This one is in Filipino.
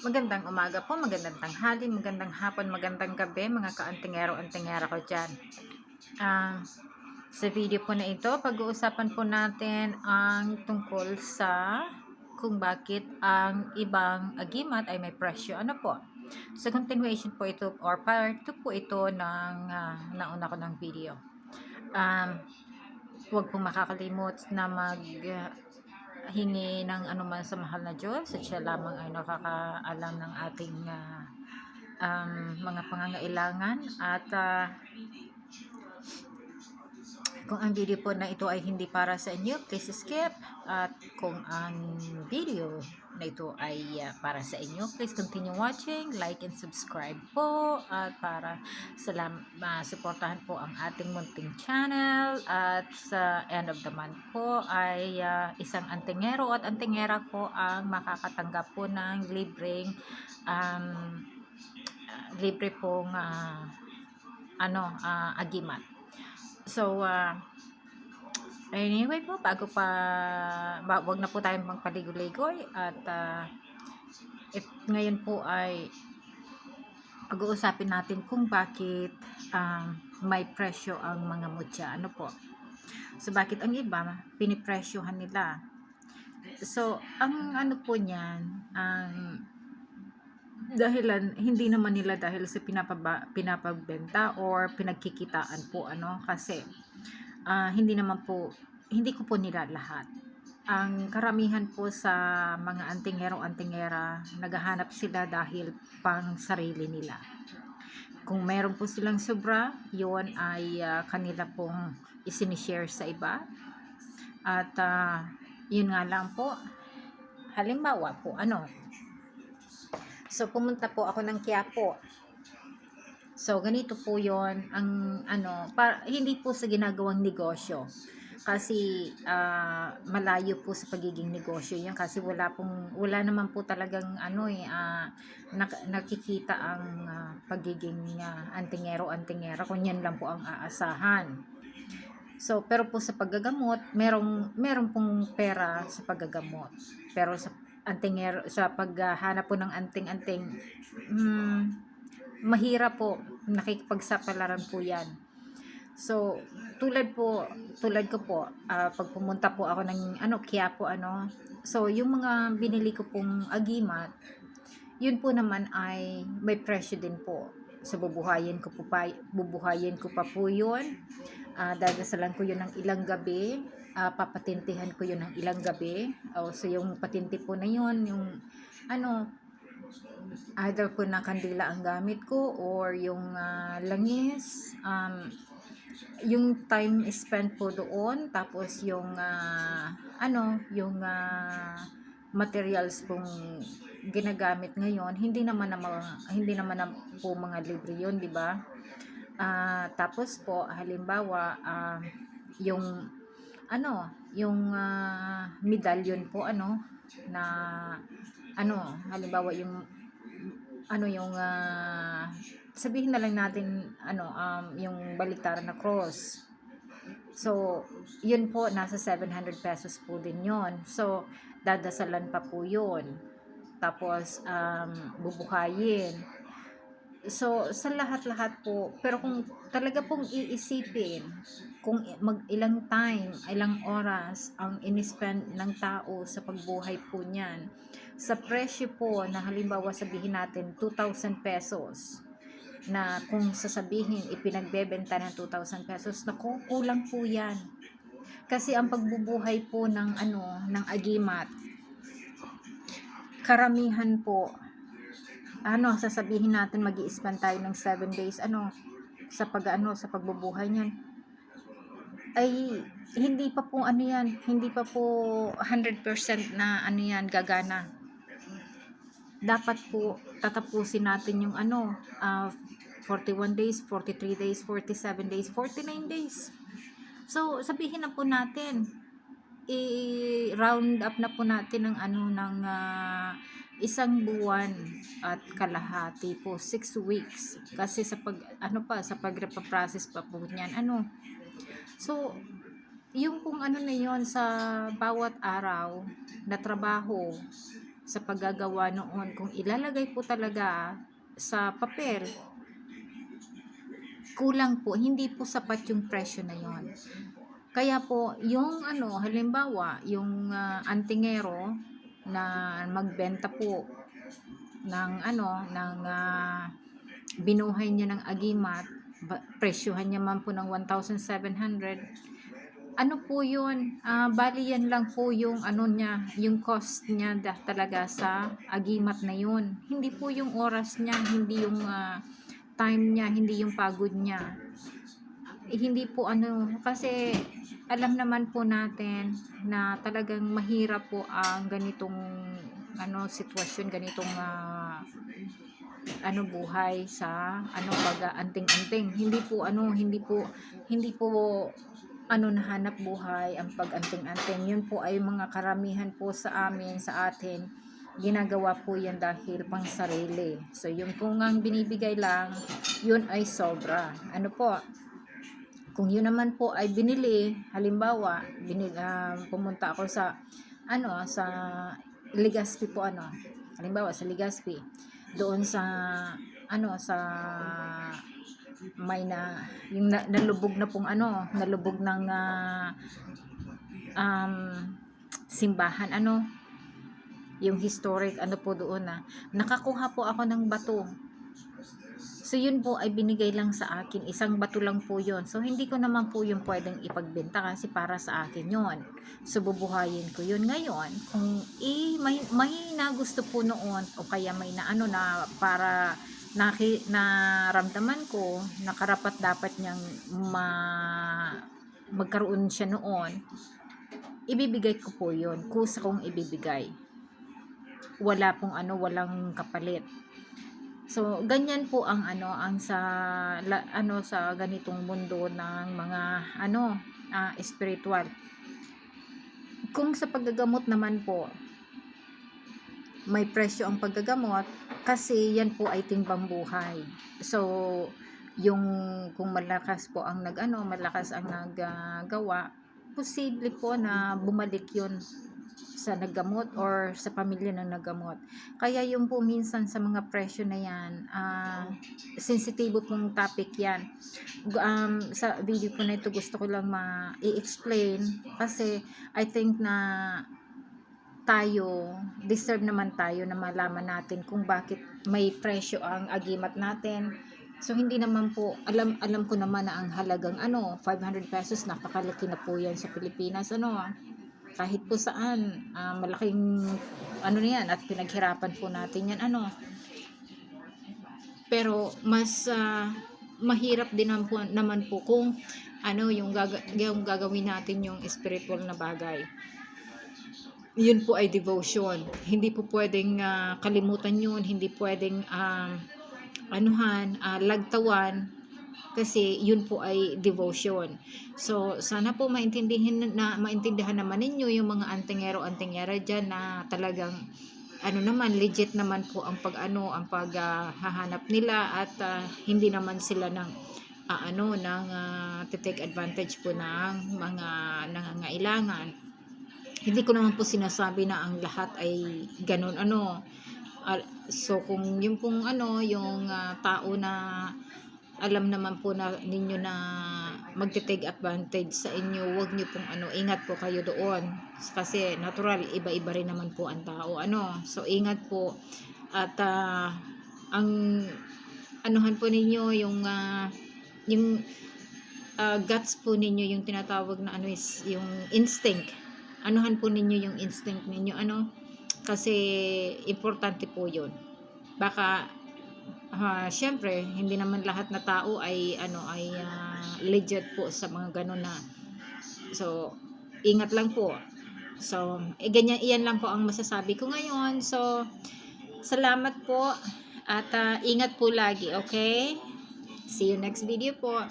Magandang umaga po, magandang tanghali, magandang hapon, magandang gabi mga kaantingero-antingera ko dyan. Ah, sa video po na ito, pag-uusapan po natin ang tungkol sa kung bakit ang ibang agimat ay may presyo. Ano po? Sa continuation po ito or part 2 po ito ng ah, nauna ko ng video. Um, huwag pong makakalimot na mag ah, hingi ng anuman sa mahal na Diyos at siya lamang ay nakakaalam ng ating ah, um, mga pangangailangan. At ah, kung ang video po na ito ay hindi para sa inyo, please skip. At kung ang video na ito ay ah, para sa inyo, please continue watching, like and subscribe po. At para salam, suportahan po ang ating munting channel. At sa end of the month po ay ah, isang antingero at antingera po ang makakatanggap po ng libreng um, ah, libre pong ah, ano, ah, agimat. So, uh, anyway po, bago pa, wag na po tayong magpaligoy-ligoy at uh, it, ngayon po ay pag-uusapin natin kung bakit um, may presyo ang mga mutya. Ano po? So, bakit ang iba, pinipresyohan nila? So, ang ano po niyan, ang dahilan hindi naman nila dahil sa pinapaba, pinapagbenta or pinagkikitaan po ano? Kasi ah, hindi naman po hindi ko po nila lahat. Ang karamihan po sa mga antingero antingera naghahanap sila dahil pang sarili nila. Kung meron po silang sobra yon ay ah, kanila pong isinishare sa iba. At ah, yun nga lang po. Halimbawa po ano So, pumunta po ako ng Quiapo. So, ganito po yon ang ano, para, hindi po sa ginagawang negosyo. Kasi ah, malayo po sa pagiging negosyo yan kasi wala pong wala naman po talagang ano eh ah, nak- nakikita ang ah, pagiging ah, antingero antingera kung yan lang po ang aasahan. So, pero po sa paggagamot, merong merong pong pera sa paggagamot. Pero sa antingero sa paghahanap po ng anting-anting. Hmm, mahirap po nakikipagsapalaran po yan. So tulad po tulad ko po ah, pag pumunta po ako ng ano kaya po ano so yung mga binili ko pong agimat yun po naman ay may presyo din po. So bubuhayin ko po pa bubuhayin ko pa po yun. Uh, dadasalan ko yun ng ilang gabi ah, papatintihan ko yun ng ilang gabi. O, so, yung patinti po na yun, yung, ano, either po na kandila ang gamit ko or yung ah, langis, um, yung time spent po doon, tapos yung, ah, ano, yung ah, materials pong ginagamit ngayon, hindi naman na mga, hindi naman na po mga libre yun, di ba? Ah, tapos po, halimbawa, ah, yung ano, yung ah, medallion po ano na ano, halimbawa yung ano yung ah, sabihin na lang natin ano um, yung baliktaran na cross. So, yun po nasa 700 pesos po din yon. So, dadasalan pa po yun. Tapos um, bubuhayin. So, sa lahat-lahat po, pero kung talaga pong iisipin, kung mag ilang time, ilang oras ang inispend ng tao sa pagbuhay po niyan, sa presyo po na halimbawa sabihin natin 2,000 pesos, na kung sasabihin ipinagbebenta ng 2,000 pesos, naku, kulang po yan. Kasi ang pagbubuhay po ng ano, ng agimat, karamihan po, ano, sasabihin natin mag spend tayo ng 7 days, ano, sa pag ano, sa pagbubuhay niyan, ay hindi pa po ano yan, hindi pa po 100% na ano yan, gagana. Dapat po tatapusin natin yung ano, uh, 41 days, 43 days, 47 days, 49 days. So, sabihin na po natin, i-round up na po natin ng ano ng uh, isang buwan at kalahati po 6 weeks kasi sa pag ano pa sa pagre-process pa po niyan ano so yung kung ano na yon sa bawat araw na trabaho sa paggagawa noon kung ilalagay po talaga sa papel kulang po hindi po sapat yung presyo na yon kaya po yung ano halimbawa yung ah, antingero na magbenta po ng ano ng ah, binuhay niya ng agimat presyohan niya man po ng 1,700 ano po yun? Ah, bali yan lang po yung ano niya yung cost niya dah- talaga sa agimat na yun. Hindi po yung oras niya hindi yung ah, time niya hindi yung pagod niya. Eh, hindi po ano kasi alam naman po natin na talagang mahirap po ang ganitong ano sitwasyon ganitong ah, ano buhay sa ano baga anting-anting. Hindi po ano hindi po hindi po ano nahanap buhay ang pag-anting-anting. Yun po ay mga karamihan po sa amin sa atin. Ginagawa po yan dahil pang sarili. So yung po ang binibigay lang. Yun ay sobra. Ano po kung yun naman po ay binili halimbawa binil, ah, pumunta ako sa ano sa Legazpi po ano. Halimbawa sa Legazpi doon sa ano sa may na yung na, nalubog na pong ano nalubog ng ah, um, simbahan ano yung historic ano po doon na nakakuha po ako ng bato So yun po ay binigay lang sa akin, isang bato lang po yun. So hindi ko naman po yung pwedeng ipagbenta kasi para sa akin yun. So bubuhayin ko yun ngayon. Kung eh, may, may nagusto po noon o kaya may na ano na para naki, naramdaman ko na karapat dapat niyang ma, magkaroon siya noon, ibibigay ko po yun. Kusa kong ibibigay. Wala pong ano, walang kapalit. So, ganyan po ang ano, ang sa la, ano sa ganitong mundo ng mga ano, ah, spiritual. Kung sa paggagamot naman po, may presyo ang paggagamot kasi yan po ay timbang buhay. So, yung kung malakas po ang nag-ano, malakas ang naggagawa, posible po na bumalik yun sa naggamot or sa pamilya ng naggamot. Kaya yung po minsan sa mga presyo na yan, ah, sensitibo pong topic yan. Um, sa video po na ito gusto ko lang ma-i-explain kasi I think na tayo, deserve naman tayo na malaman natin kung bakit may presyo ang agimat natin. So hindi naman po alam alam ko naman na ang halagang ano 500 pesos napakalaki na po yan sa Pilipinas ano kahit po saan ah, malaking ano na yan at pinaghirapan po natin yan ano. Pero mas ah, mahirap din naman po, naman po kung ano yung, gaga, yung gagawin natin yung spiritual na bagay. Yun po ay devotion. Hindi po pwedeng ah, kalimutan yun. Hindi pwedeng um, anuhan ah, lagtawan kasi yun po ay devotion. So, sana po maintindihan na maintindihan naman ninyo yung mga antingero antingera diyan na talagang ano naman legit naman po ang pag-ano ang paghahanap nila at ah, hindi naman sila ng ah, ano ng uh, take advantage po ng mga nangangailangan. Hindi ko naman po sinasabi na ang lahat ay ganun ano. Ah, so kung yung pong ano yung ah, tao na alam naman po na ninyo na magte-take advantage sa inyo, wag niyo pong ano, ingat po kayo doon. Kasi natural, iba-iba rin naman po ang tao. Ano, so ingat po. At ah, ang anuhan po ninyo yung ah, yung ah, guts po ninyo yung tinatawag na ano is yung instinct. Anuhan po ninyo yung instinct ninyo ano kasi importante po 'yon. Baka ah syempre, hindi naman lahat na tao ay ano ay ah, legit po sa mga ganun na so ingat lang po. So, eh, ganyan, iyan lang po ang masasabi ko ngayon. So, salamat po at ah, ingat po lagi, okay? See you next video po.